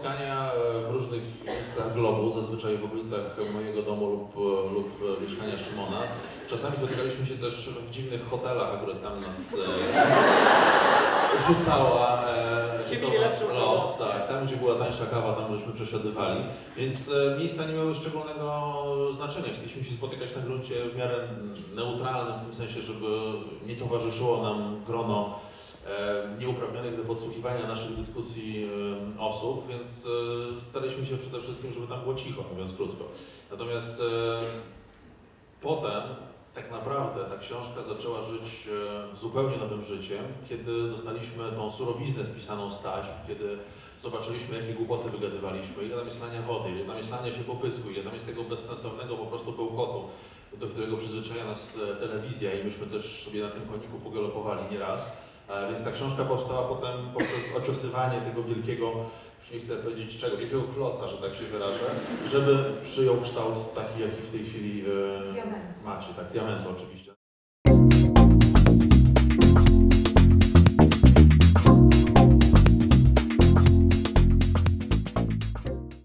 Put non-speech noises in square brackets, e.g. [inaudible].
spotkania e, w różnych miejscach globu, zazwyczaj w okolicach mojego domu lub, e, lub mieszkania Szymona. Czasami spotykaliśmy się też w dziwnych hotelach, akurat tam nas e, [laughs] rzucała e, los, tak, tam gdzie była tańsza kawa, tam żeśmy przesiadywali. Więc e, miejsca nie miały szczególnego znaczenia. Chcieliśmy się spotykać na gruncie w miarę neutralnym, w tym sensie, żeby nie towarzyszyło nam grono nieuprawnionych do podsłuchiwania naszych dyskusji e, osób, więc e, staraliśmy się przede wszystkim, żeby tam było cicho, mówiąc krótko. Natomiast e, potem tak naprawdę ta książka zaczęła żyć e, zupełnie nowym życiem, kiedy dostaliśmy tą surowiznę spisaną z taśm, kiedy zobaczyliśmy, jakie głupoty wygadywaliśmy, ile tam jest lania wody, ile tam jest lania się popysku, ile tam jest tego bezsensownego po prostu bełkotu, do którego przyzwyczaja nas e, telewizja i myśmy też sobie na tym koniku pogalopowali nieraz. Więc ta książka powstała potem poprzez ociosywanie tego wielkiego, już nie chcę powiedzieć czego, wielkiego kloca, że tak się wyrażę, żeby przyjął kształt taki, jaki w tej chwili e, macie, tak, diamentu oczywiście.